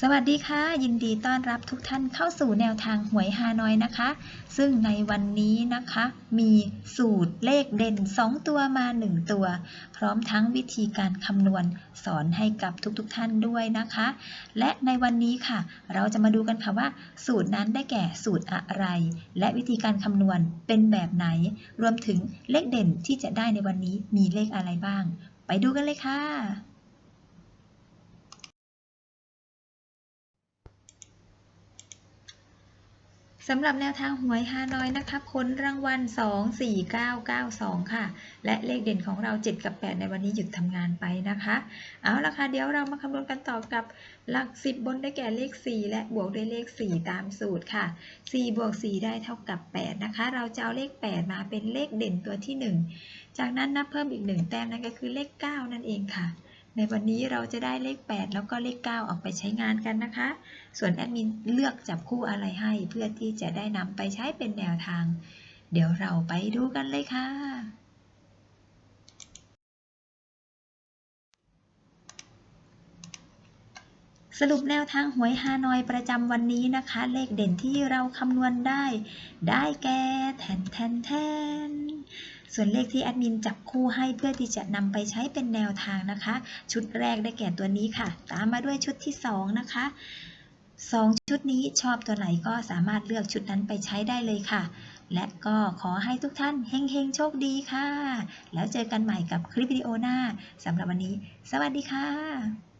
สวัสดีค่ะ ยินดีต้อนรับทุกท่านเข้าสู่แนวทางหวยฮานอยนะคะ ซึ่งในวันนี้นะคะ มีสูตรเลขเด่น 2 ตัวมา 1 ตัว พร้อมทั้งวิธีการคำนวณสอนให้กับทุกๆทท่านด้วยนะคะ และในวันนี้ค่ะ เราจะมาดูกันค่ะว่า สูตรนั้นได้แก่สูตรอะไร และวิธีการคำนวณเป็นแบบไหน รวมถึงเลขเด่นที่จะได้ในวันนี้มีเลขอะไรบ้าง ไปดูกันเลยค่ะ สำหรับแนวทางหวยฮานอยนะคะผลรางวัล 24992 ค่ะ และเลขเด่นของเรา 7 กับ 8 ในวันนี้หยุดทำงานไปนะคะ เอาละค่ะ เดี๋ยวเรามาคำนวณกันต่อกับหลัก 10 บนได้แก่เลข 4 และบวกด้วยเลข 4 ตามสูตรค่ะ 4 บวก 4 ได้เท่ากับ 8 นะคะ เราจะเอาเลข 8 มาเป็นเลขเด่นตัวที่ 1 จากนั้นนับเพิ่มอีก 1 แต้มนั่นก็คือเลข 9 นั่นเองค่ะ ในวันนี้เราจะได้เลข 8 แล้วก็เลข 9 ออกไปใช้งานกันนะคะ ส่วนแอดมินเลือกจับคู่อะไรให้เพื่อที่จะได้นำไปใช้เป็นแนวทาง เดี๋ยวเราไปดูกันเลยค่ะ สรุปแนวทางหวยฮานอยประจำวันนี้นะคะ เลขเด่นที่เราคำนวณได้ ได้แก่แทนแทนแทน ส่วนเลขที่แอดมินจับคู่ให้เพื่อที่จะนำไปใช้เป็นแนวทางนะคะ ชุดแรกได้แก่ตัวนี้ค่ะ ตามมาด้วยชุดที่ 2 นะคะ 2 ชุดนี้ชอบตัวไหนก็สามารถเลือกชุดนั้นไปใช้ได้เลยค่ะ และก็ขอให้ทุกท่านเฮงๆ โชคดีค่ะ แล้วเจอกันใหม่กับคลิปวิดีโอหน้าสำหรับวันนี้ สวัสดีค่ะ